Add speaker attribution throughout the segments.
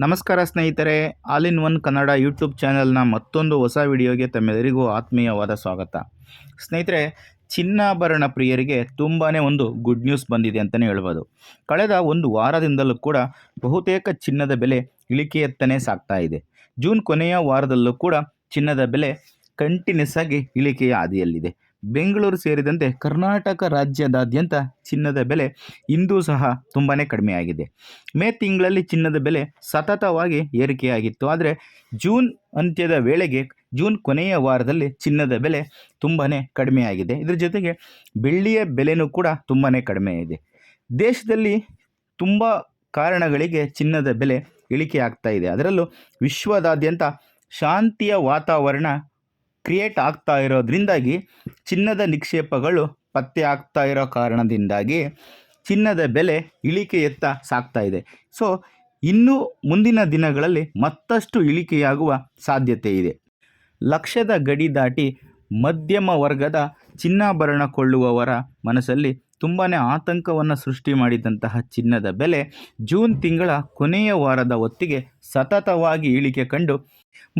Speaker 1: ನಮಸ್ಕಾರ ಸ್ನೇಹಿತರೆ, all in one Kannada YouTube ಚಾನೆಲ್ನ ಮತ್ತೊಂದು ಹೊಸ ವಿಡಿಯೋಗೆ ತಮ್ಮೆಲ್ಲರಿಗೂ ಆತ್ಮೀಯವಾದ ಸ್ವಾಗತ. ಸ್ನೇಹಿತರೆ, ಚಿನ್ನಾಭರಣ ಪ್ರಿಯರಿಗೆ ತುಂಬಾ ಒಂದು ಗುಡ್ ನ್ಯೂಸ್ ಬಂದಿದೆ ಅಂತಲೇ ಹೇಳ್ಬೋದು. ಕಳೆದ ಒಂದು ವಾರದಿಂದಲೂ ಕೂಡ ಬಹುತೇಕ ಚಿನ್ನದ ಬೆಲೆ ಇಳಿಕೆಯತ್ತನೇ ಸಾಗ್ತಾ ಇದೆ. ಜೂನ್ ಕೊನೆಯ ವಾರದಲ್ಲೂ ಕೂಡ ಚಿನ್ನದ ಬೆಲೆ ಕಂಟಿನ್ಯೂಸ್ ಆಗಿ ಇಳಿಕೆಯ ಹಾದಿಯಲ್ಲಿದೆ. ಬೆಂಗಳೂರು ಸೇರಿದಂತೆ ಕರ್ನಾಟಕ ರಾಜ್ಯದಾದ್ಯಂತ ಚಿನ್ನದ ಬೆಲೆ ಇಂದೂ ಸಹ ತುಂಬಾ ಕಡಿಮೆಯಾಗಿದೆ ಮೇ ತಿಂಗಳಲ್ಲಿ ಚಿನ್ನದ ಬೆಲೆ ಸತತವಾಗಿ ಏರಿಕೆಯಾಗಿತ್ತು. ಆದರೆ ಜೂನ್ ಅಂತ್ಯದ ವೇಳೆಗೆ ಜೂನ್ ಕೊನೆಯ ವಾರದಲ್ಲಿ ಚಿನ್ನದ ಬೆಲೆ ತುಂಬಾ ಕಡಿಮೆಯಾಗಿದೆ ಇದರ ಜೊತೆಗೆ ಬೆಳ್ಳಿಯ ಬೆಲೆನೂ ಕೂಡ ತುಂಬಾ ಕಡಿಮೆ ಇದೆ. ದೇಶದಲ್ಲಿ ತುಂಬ ಕಾರಣಗಳಿಗೆ ಚಿನ್ನದ ಬೆಲೆ ಇಳಿಕೆ ಆಗ್ತಾ ಇದೆ. ಅದರಲ್ಲೂ ವಿಶ್ವದಾದ್ಯಂತ ಶಾಂತಿಯ ವಾತಾವರಣ ಕ್ರಿಯೇಟ್ ಆಗ್ತಾ ಇರೋದ್ರಿಂದಾಗಿ ಚಿನ್ನದ ನಿಕ್ಷೇಪಗಳು ಪತ್ತೆ ಆಗ್ತಾ ಇರೋ ಕಾರಣದಿಂದಾಗಿ ಚಿನ್ನದ ಬೆಲೆ ಇಳಿಕೆಯತ್ತ ಸಾಗ್ತಾ ಇದೆ. ಸೊ ಇನ್ನೂ ಮುಂದಿನ ದಿನಗಳಲ್ಲಿ ಮತ್ತಷ್ಟು ಇಳಿಕೆಯಾಗುವ ಸಾಧ್ಯತೆ ಇದೆ. ಲಕ್ಷದ ಗಡಿ ದಾಟಿ ಮಧ್ಯಮ ವರ್ಗದ ಚಿನ್ನಾಭರಣ ಕೊಳ್ಳುವವರ ಮನಸ್ಸಲ್ಲಿ ತುಂಬಾ ಆತಂಕವನ್ನು ಸೃಷ್ಟಿ ಮಾಡಿದಂತಹ ಚಿನ್ನದ ಬೆಲೆ ಜೂನ್ ತಿಂಗಳ ಕೊನೆಯ ವಾರದ ಹೊತ್ತಿಗೆ ಸತತವಾಗಿ ಇಳಿಕೆ ಕಂಡು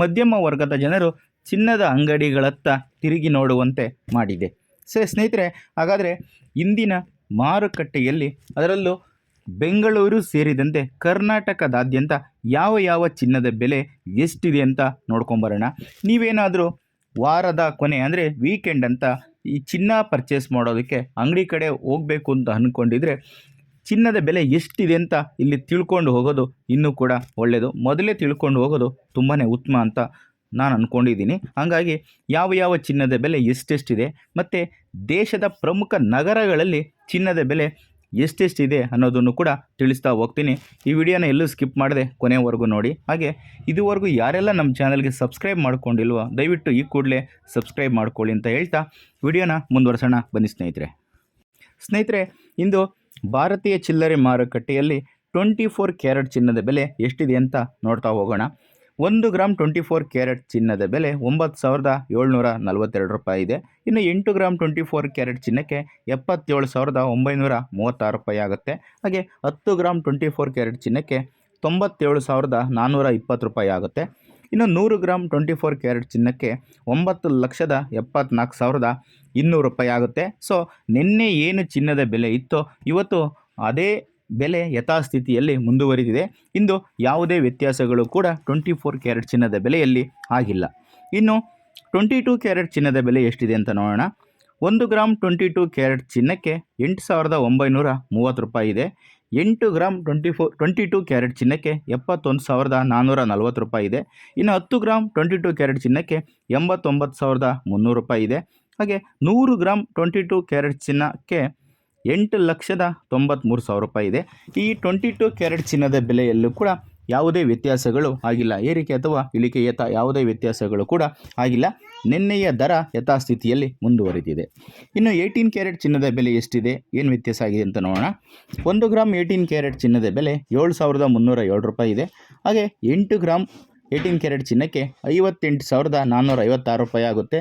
Speaker 1: ಮಧ್ಯಮ ವರ್ಗದ ಜನರು ಚಿನ್ನದ ಅಂಗಡಿಗಳತ್ತ ತಿರುಗಿ ನೋಡುವಂತೆ ಮಾಡಿದೆ. ಸರಿ ಸ್ನೇಹಿತರೆ, ಹಾಗಾದರೆ ಇಂದಿನ ಮಾರುಕಟ್ಟೆಯಲ್ಲಿ ಅದರಲ್ಲೂ ಬೆಂಗಳೂರು ಸೇರಿದಂತೆ ಕರ್ನಾಟಕದಾದ್ಯಂತ ಯಾವ ಯಾವ ಚಿನ್ನದ ಬೆಲೆ ಎಷ್ಟಿದೆ ಅಂತ ನೋಡ್ಕೊಂಬರೋಣ. ನೀವೇನಾದರೂ ವಾರದ ಕೊನೆ ಅಂದರೆ ವೀಕೆಂಡ್ ಅಂತ ಈ ಚಿನ್ನ ಪರ್ಚೇಸ್ ಮಾಡೋದಕ್ಕೆ ಅಂಗಡಿ ಕಡೆ ಹೋಗಬೇಕು ಅಂತ ಅಂದ್ಕೊಂಡಿದ್ರೆ ಚಿನ್ನದ ಬೆಲೆ ಎಷ್ಟಿದೆ ಅಂತ ಇಲ್ಲಿ ತಿಳ್ಕೊಂಡು ಹೋಗೋದು ಇನ್ನೂ ಕೂಡ ಒಳ್ಳೆಯದು ಮೊದಲೇ ತಿಳ್ಕೊಂಡು ಹೋಗೋದು ತುಂಬಾ ಉತ್ತಮ ಅಂತ ನಾನು ಅಂದ್ಕೊಂಡಿದ್ದೀನಿ ಹಾಗಾಗಿ ಯಾವ ಯಾವ ಚಿನ್ನದ ಬೆಲೆ ಎಷ್ಟೆಷ್ಟಿದೆ ಮತ್ತು ದೇಶದ ಪ್ರಮುಖ ನಗರಗಳಲ್ಲಿ ಚಿನ್ನದ ಬೆಲೆ ಎಷ್ಟೆಷ್ಟಿದೆ ಅನ್ನೋದನ್ನು ಕೂಡ ತಿಳಿಸ್ತಾ ಹೋಗ್ತೀನಿ. ಈ ವಿಡಿಯೋನ ಎಲ್ಲೂ ಸ್ಕಿಪ್ ಮಾಡದೆ ಕೊನೆವರೆಗೂ ನೋಡಿ. ಹಾಗೆ ಇದುವರೆಗೂ ಯಾರೆಲ್ಲ ನಮ್ಮ ಚಾನಲ್ಗೆ ಸಬ್ಸ್ಕ್ರೈಬ್ ಮಾಡ್ಕೊಂಡಿಲ್ವೋ, ದಯವಿಟ್ಟು ಈ ಕೂಡಲೇ ಸಬ್ಸ್ಕ್ರೈಬ್ ಮಾಡ್ಕೊಳ್ಳಿ ಅಂತ ಹೇಳ್ತಾ ವಿಡಿಯೋನ ಮುಂದುವರ್ಸೋಣ. ಬನ್ನಿ ಸ್ನೇಹಿತರೆ. ಸ್ನೇಹಿತರೆ, ಇಂದು ಭಾರತೀಯ ಚಿಲ್ಲರೆ ಮಾರುಕಟ್ಟೆಯಲ್ಲಿ ಟ್ವೆಂಟಿ ಫೋರ್ ಕ್ಯಾರೆಟ್ ಚಿನ್ನದ ಬೆಲೆ ಎಷ್ಟಿದೆ ಅಂತ ನೋಡ್ತಾ ಹೋಗೋಣ. ಒಂದು ಗ್ರಾಮ್ ಟ್ವೆಂಟಿ ಫೋರ್ ಕ್ಯಾರೆಟ್ ಚಿನ್ನದ ಬೆಲೆ ಒಂಬತ್ತು ಸಾವಿರದ ಏಳ್ನೂರ ನಲವತ್ತೆರಡು ರೂಪಾಯಿ ಇದೆ. ಇನ್ನು ಎಂಟು ಗ್ರಾಮ್ ಟ್ವೆಂಟಿ ಫೋರ್ ಕ್ಯಾರೆಟ್ ಚಿನ್ನಕ್ಕೆ ಎಪ್ಪತ್ತೇಳು ಸಾವಿರದ ಒಂಬೈನೂರ ಮೂವತ್ತಾರು ರೂಪಾಯಿ ಆಗುತ್ತೆ. ಹಾಗೆ ಹತ್ತು ಗ್ರಾಮ್ ಟ್ವೆಂಟಿ ಫೋರ್ ಕ್ಯಾರೆಟ್ ಚಿನ್ನಕ್ಕೆ ತೊಂಬತ್ತೇಳು ಸಾವಿರದ ನಾನ್ನೂರ ಇಪ್ಪತ್ತು ರೂಪಾಯಿ ಆಗುತ್ತೆ. ಇನ್ನು ನೂರು ಗ್ರಾಮ್ ಟ್ವೆಂಟಿ ಫೋರ್ ಕ್ಯಾರೆಟ್ ಚಿನ್ನಕ್ಕೆ ಒಂಬತ್ತು ಲಕ್ಷದ ಎಪ್ಪತ್ನಾಲ್ಕು ಸಾವಿರದ ಇನ್ನೂರು ರೂಪಾಯಿ ಆಗುತ್ತೆ. ಸೊ, ನಿನ್ನೆ ಏನು ಚಿನ್ನದ ಬೆಲೆ ಇತ್ತೋ ಇವತ್ತು ಅದೇ ಬೆಲೆ ಯಥಾಸ್ಥಿತಿಯಲ್ಲಿ ಮುಂದುವರಿದಿದೆ. ಇಂದು ಯಾವುದೇ ವ್ಯತ್ಯಾಸಗಳು ಕೂಡ ಟ್ವೆಂಟಿ ಫೋರ್ ಕ್ಯಾರೆಟ್ ಚಿನ್ನದ ಬೆಲೆಯಲ್ಲಿ ಆಗಿಲ್ಲ. ಇನ್ನು ಟ್ವೆಂಟಿ ಟೂ ಕ್ಯಾರೆಟ್ ಚಿನ್ನದ ಬೆಲೆ ಎಷ್ಟಿದೆ ಅಂತ ನೋಡೋಣ. ಒಂದು ಗ್ರಾಮ್ ಟ್ವೆಂಟಿ ಟೂ ಕ್ಯಾರೆಟ್ ಚಿನ್ನಕ್ಕೆ ಎಂಟು ಸಾವಿರದ ಒಂಬೈನೂರ ಮೂವತ್ತು ರೂಪಾಯಿ ಇದೆ. ಎಂಟು gram twenty four, twenty two carat ಚಿನ್ನಕ್ಕೆ ಎಪ್ಪತ್ತೊಂದು ಸಾವಿರದ ನಾನ್ನೂರ ನಲ್ವತ್ತು ರೂಪಾಯಿ ಇದೆ. ಇನ್ನು ಹತ್ತು ಗ್ರಾಮ್ ಟ್ವೆಂಟಿ ಟೂ ಕ್ಯಾರೆಟ್ ಚಿನ್ನಕ್ಕೆ ಎಂಬತ್ತೊಂಬತ್ತು ಸಾವಿರದ ಮುನ್ನೂರು ರೂಪಾಯಿ ಇದೆ. ಹಾಗೆ ನೂರು ಗ್ರಾಮ್ ಟ್ವೆಂಟಿ ಟೂ ಕ್ಯಾರೆಟ್ ಚಿನ್ನಕ್ಕೆ ಎಂಟು ಲಕ್ಷದ ತೊಂಬತ್ತ್ಮೂರು ಸಾವಿರ ರೂಪಾಯಿ ಇದೆ. ಈ ಟ್ವೆಂಟಿ ಟು ಕ್ಯಾರೆಟ್ ಚಿನ್ನದ ಬೆಲೆಯಲ್ಲೂ ಕೂಡ ಯಾವುದೇ ವ್ಯತ್ಯಾಸಗಳು ಆಗಿಲ್ಲ. ಏರಿಕೆ ಅಥವಾ ಇಳಿಕೆ ಯಥ ಯಾವುದೇ ವ್ಯತ್ಯಾಸಗಳು ಕೂಡ ಆಗಿಲ್ಲ. ನಿನ್ನೆಯ ದರ ಯಥಾಸ್ಥಿತಿಯಲ್ಲಿ ಮುಂದುವರೆದಿದೆ. ಇನ್ನು ಏಯ್ಟೀನ್ ಕ್ಯಾರೆಟ್ ಚಿನ್ನದ ಬೆಲೆ ಎಷ್ಟಿದೆ? ಏನು ವ್ಯತ್ಯಾಸ ಆಗಿದೆ ಅಂತ ನೋಡೋಣ. ಒಂದು ಗ್ರಾಮ್ ಏಯ್ಟೀನ್ ಕ್ಯಾರೆಟ್ ಚಿನ್ನದ ಬೆಲೆ ಏಳು ಸಾವಿರದ ಮುನ್ನೂರ ಏಳು ರೂಪಾಯಿ ಇದೆ. ಹಾಗೆ ಎಂಟು ಗ್ರಾಮ್ ಏಯ್ಟೀನ್ ಕ್ಯಾರೆಟ್ ಚಿನ್ನಕ್ಕೆ ಐವತ್ತೆಂಟು ಸಾವಿರದ ನಾನ್ನೂರ ಐವತ್ತಾರು ರೂಪಾಯಿ ಆಗುತ್ತೆ.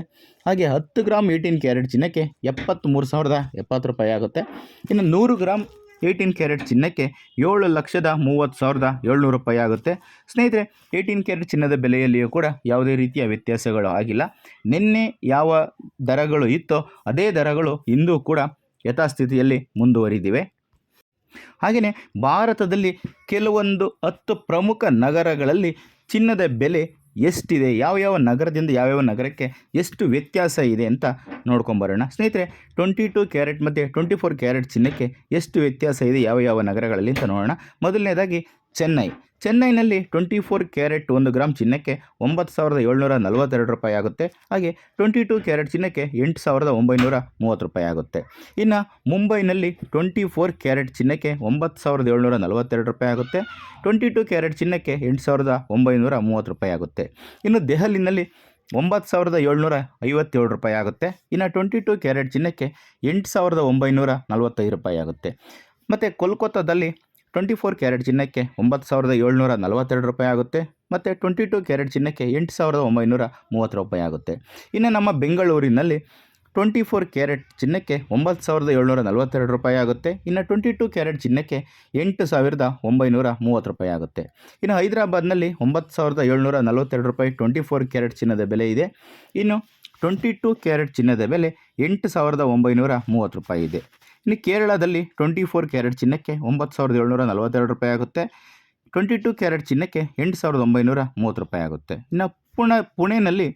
Speaker 1: ಹಾಗೆ ಹತ್ತು ಗ್ರಾಮ್ ಏಯ್ಟೀನ್ ಕ್ಯಾರೆಟ್ ಚಿನ್ನಕ್ಕೆ ಎಪ್ಪತ್ತ್ಮೂರು ಸಾವಿರದ ಎಪ್ಪತ್ತು ರೂಪಾಯಿ ಆಗುತ್ತೆ. ಇನ್ನು ನೂರು ಗ್ರಾಮ್ ಏಯ್ಟೀನ್ ಕ್ಯಾರೆಟ್ ಚಿನ್ನಕ್ಕೆ ಏಳು ಲಕ್ಷದ ಮೂವತ್ತು ಸಾವಿರದ ಏಳ್ನೂರು ರೂಪಾಯಿ ಆಗುತ್ತೆ. ಸ್ನೇಹಿತರೆ, ಏಯ್ಟೀನ್ ಕ್ಯಾರೆಟ್ ಚಿನ್ನದ ಬೆಲೆಯಲ್ಲಿಯೂ ಕೂಡ ಯಾವುದೇ ರೀತಿಯ ವ್ಯತ್ಯಾಸಗಳು ಆಗಿಲ್ಲ. ನಿನ್ನೆ ಯಾವ ದರಗಳು ಇತ್ತೋ ಅದೇ ದರಗಳು ಇಂದೂ ಕೂಡ ಯಥಾಸ್ಥಿತಿಯಲ್ಲಿ ಮುಂದುವರಿದಿವೆ. ಹಾಗೆಯೇ ಭಾರತದಲ್ಲಿ ಕೆಲವೊಂದು ಹತ್ತು ಪ್ರಮುಖ ನಗರಗಳಲ್ಲಿ ಚಿನ್ನದ ಬೆಲೆ ಎಷ್ಟಿದೆ? ಯಾವ ಯಾವ ನಗರದಿಂದ ಯಾವ್ಯಾವ ನಗರಕ್ಕೆ ಎಷ್ಟು ವ್ಯತ್ಯಾಸ ಇದೆ ಅಂತ ನೋಡ್ಕೊಂಬರೋಣ. ಸ್ನೇಹಿತರೆ ಟ್ವೆಂಟಿ ಟು ಕ್ಯಾರೆಟ್ ಮತ್ತು ಟ್ವೆಂಟಿ ಫೋರ್ ಕ್ಯಾರೆಟ್ ಚಿನ್ನಕ್ಕೆ ಎಷ್ಟು ವ್ಯತ್ಯಾಸ ಇದೆ? ಯಾವ ಯಾವ ನಗರಗಳಲ್ಲಿ ಅಂತ ನೋಡೋಣ. ಮೊದಲನೇದಾಗಿ ಚೆನ್ನೈ. ಚೆನ್ನೈನಲ್ಲಿ ಟ್ವೆಂಟಿ ಫೋರ್ ಕ್ಯಾರೆಟ್ ಒಂದು ಗ್ರಾಮ್ ಚಿನ್ನಕ್ಕೆ ಒಂಬತ್ತು ಸಾವಿರದ ಏಳ್ನೂರ ನಲವತ್ತೆರಡು ರೂಪಾಯಿ ಆಗುತ್ತೆ. ಹಾಗೆ ಟ್ವೆಂಟಿ ಟು ಕ್ಯಾರೆಟ್ ಚಿನ್ನಕ್ಕೆ ಎಂಟು ಸಾವಿರದ ಒಂಬೈನೂರ ಮೂವತ್ತು ರೂಪಾಯಿ ಆಗುತ್ತೆ. ಇನ್ನು ಮುಂಬೈನಲ್ಲಿ ಟ್ವೆಂಟಿ ಫೋರ್ ಕ್ಯಾರೆಟ್ ಚಿನ್ನಕ್ಕೆ ಒಂಬತ್ತು ಸಾವಿರದ ಏಳ್ನೂರ ನಲವತ್ತೆರಡು ರೂಪಾಯಿ ಆಗುತ್ತೆ. ಟ್ವೆಂಟಿ ಟು ಕ್ಯಾರೆಟ್ ಚಿನ್ನಕ್ಕೆ ಎಂಟು ಸಾವಿರದ ಒಂಬೈನೂರ ಮೂವತ್ತು ರೂಪಾಯಿ ಆಗುತ್ತೆ. ಇನ್ನು ದೆಹಲಿನಲ್ಲಿ ಒಂಬತ್ತು ಸಾವಿರದ ಏಳ್ನೂರ ಐವತ್ತೇಳು ರೂಪಾಯಿ ಆಗುತ್ತೆ. ಇನ್ನು ಟ್ವೆಂಟಿ ಟು ಕ್ಯಾರೆಟ್ ಚಿನ್ನಕ್ಕೆ ಎಂಟು ಸಾವಿರದ ಒಂಬೈನೂರ ನಲವತ್ತೈದು ರೂಪಾಯಿ ಆಗುತ್ತೆ. ಮತ್ತು ಕೋಲ್ಕತ್ತಾದಲ್ಲಿ ಟ್ವೆಂಟಿ ಫೋರ್ ಕ್ಯಾರೆಟ್ ಚಿನ್ನಕ್ಕೆ ಒಂಬತ್ತು ಸಾವಿರದ ಏಳ್ನೂರ ನಲವತ್ತೆರಡು ರೂಪಾಯಿ ಆಗುತ್ತೆ ಮತ್ತು ಟ್ವೆಂಟಿ ಟು ಕ್ಯಾರೆಟ್ ಚಿನ್ನಕ್ಕೆ ಎಂಟು ಸಾವಿರದ ಒಂಬೈನೂರ ಮೂವತ್ತು ರೂಪಾಯಿ ಆಗುತ್ತೆ. ಇನ್ನು ನಮ್ಮ ಬೆಂಗಳೂರಿನಲ್ಲಿ ಟ್ವೆಂಟಿ ಫೋರ್ ಕ್ಯಾರೆಟ್ ಚಿನ್ನಕ್ಕೆ ಒಂಬತ್ತು ಸಾವಿರದ ಏಳ್ನೂರ ನಲವತ್ತೆರಡು ರೂಪಾಯಿ ಆಗುತ್ತೆ. ಇನ್ನು ಟ್ವೆಂಟಿ ಟು ಕ್ಯಾರೆಟ್ ಚಿನ್ನಕ್ಕೆ ಎಂಟು ಸಾವಿರದ ಒಂಬೈನೂರ ಮೂವತ್ತು ರೂಪಾಯಿ ಆಗುತ್ತೆ. ಇನ್ನು ಹೈದರಾಬಾದ್ನಲ್ಲಿ ಒಂಬತ್ತು ಸಾವಿರದ ಏಳ್ನೂರ ನಲವತ್ತೆರಡು ರೂಪಾಯಿ ಟ್ವೆಂಟಿ ಫೋರ್ ಕ್ಯಾರೆಟ್ ಚಿನ್ನದ ಬೆಲೆ ಇದೆ. ಇನ್ನು ಟ್ವೆಂಟಿ ಟು ಕ್ಯಾರೆಟ್ ಚಿನ್ನದ ಬೆಲೆ ಎಂಟು ಸಾವಿರದ ಒಂಬೈನೂರ ಮೂವತ್ತು ರೂಪಾಯಿ ಇದೆ. ಇನ್ನು ಕೇರಳದಲ್ಲಿ ಟ್ವೆಂಟಿ ಫೋರ್ ಕ್ಯಾರೆಟ್ ಚಿನ್ನಕ್ಕೆ ಒಂಬತ್ತು ಸಾವಿರದ ಏಳ್ನೂರ ನಲವತ್ತೆರಡು ರೂಪಾಯಿ ಆಗುತ್ತೆ. ಟ್ವೆಂಟಿ ಟು ಕ್ಯಾರೆಟ್ ಚಿನ್ನಕ್ಕೆ ಎಂಟು ಸಾವಿರದ ಒಂಬೈನೂರ ಮೂವತ್ತು ರೂಪಾಯಿ ಆಗುತ್ತೆ. ಇನ್ನು ಪುಣೆ ಪುಣೆಯಲ್ಲಿ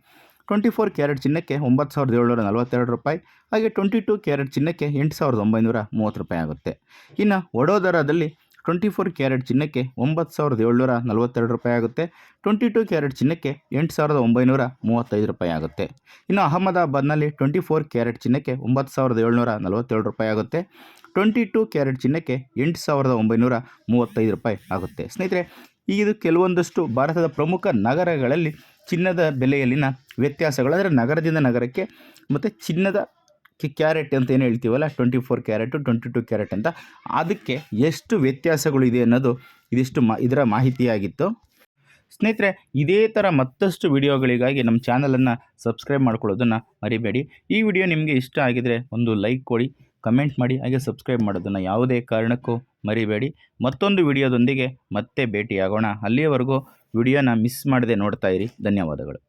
Speaker 1: ಟ್ವೆಂಟಿ ಫೋರ್ ಕ್ಯಾರೆಟ್ ಚಿನ್ನಕ್ಕೆ ಒಂಬತ್ತು ಸಾವಿರದ ಏಳ್ನೂರ ನಲವತ್ತೆರಡು ರೂಪಾಯಿ, ಹಾಗೆ ಟ್ವೆಂಟಿ ಟು ಕ್ಯಾರೆಟ್ ಚಿನ್ನಕ್ಕೆ ಎಂಟು ಸಾವಿರದ ಒಂಬೈನೂರ ಮೂವತ್ತು ರೂಪಾಯಿ ಆಗುತ್ತೆ. ಇನ್ನು ವಡೋದರಾದಲ್ಲಿ ಟ್ವೆಂಟಿ ಫೋರ್ ಕ್ಯಾರೆಟ್ ಚಿನ್ನಕ್ಕೆ ಒಂಬತ್ತು ಸಾವಿರದ ಏಳ್ನೂರ ನಲವತ್ತೆರಡು ರೂಪಾಯಿ ಆಗುತ್ತೆ. ಟ್ವೆಂಟಿ ಟು ಕ್ಯಾರೆಟ್ ಚಿನ್ನಕ್ಕೆ ಎಂಟು ಸಾವಿರದ ಒಂಬೈನೂರ ಮೂವತ್ತೈದು ರೂಪಾಯಿ ಆಗುತ್ತೆ. ಇನ್ನು ಅಹಮದಾಬಾದ್ನಲ್ಲಿ ಟ್ವೆಂಟಿ ಫೋರ್ ಕ್ಯಾರೆಟ್ ಚಿನ್ನಕ್ಕೆ ಒಂಬತ್ತು ಸಾವಿರದ ಏಳ್ನೂರ ನಲವತ್ತೇಳು ರೂಪಾಯಿ ಆಗುತ್ತೆ. ಟ್ವೆಂಟಿ ಟು ಕ್ಯಾರೆಟ್ ಚಿನ್ನಕ್ಕೆ ಎಂಟು ಸಾವಿರದ ಒಂಬೈನೂರ ಮೂವತ್ತೈದು ರೂಪಾಯಿ ಆಗುತ್ತೆ. ಸ್ನೇಹಿತರೆ, ಇದು ಕೆಲವೊಂದಷ್ಟು ಭಾರತದ ಪ್ರಮುಖ ನಗರಗಳಲ್ಲಿ ಚಿನ್ನದ ಬೆಲೆಯಲ್ಲಿನ ವ್ಯತ್ಯಾಸಗಳು, ಅಂದರೆ ನಗರದಿಂದ ನಗರಕ್ಕೆ ಮತ್ತು ಚಿನ್ನದ ಕಿ ಕ್ಯಾರೆಟ್ ಅಂತ ಏನು ಹೇಳ್ತೀವಲ್ಲ? Twenty four carat twenty two carat ಅಂತ. ಅದಕ್ಕೆ ಎಷ್ಟು ವ್ಯತ್ಯಾಸಗಳು ಇದೆ ಅನ್ನೋದು ಇದಿಷ್ಟು ಮಾ, ಇದರ ಮಾಹಿತಿಯಾಗಿತ್ತು. ಸ್ನೇಹಿತರೆ, ಇದೇ ಥರ ಮತ್ತಷ್ಟು ವಿಡಿಯೋಗಳಿಗಾಗಿ ನಮ್ಮ ಚಾನಲನ್ನು ಸಬ್ಸ್ಕ್ರೈಬ್ ಮಾಡ್ಕೊಳ್ಳೋದನ್ನು ಮರಿಬೇಡಿ. ಈ ವಿಡಿಯೋ ನಿಮಗೆ ಇಷ್ಟ ಆಗಿದರೆ ಒಂದು ಲೈಕ್ ಕೊಡಿ ಕಮೆಂಟ್ ಮಾಡಿ, ಹಾಗೆ ಸಬ್ಸ್ಕ್ರೈಬ್ ಮಾಡೋದನ್ನು ಯಾವುದೇ ಕಾರಣಕ್ಕೂ ಮರಿಬೇಡಿ. ಮತ್ತೊಂದು ವಿಡಿಯೋದೊಂದಿಗೆ ಮತ್ತೆ ಭೇಟಿಯಾಗೋಣ. ಅಲ್ಲಿಯವರೆಗೂ ವಿಡಿಯೋನ ಮಿಸ್ ಮಾಡದೆ ನೋಡ್ತಾ ಇರಿ. ಧನ್ಯವಾದಗಳು.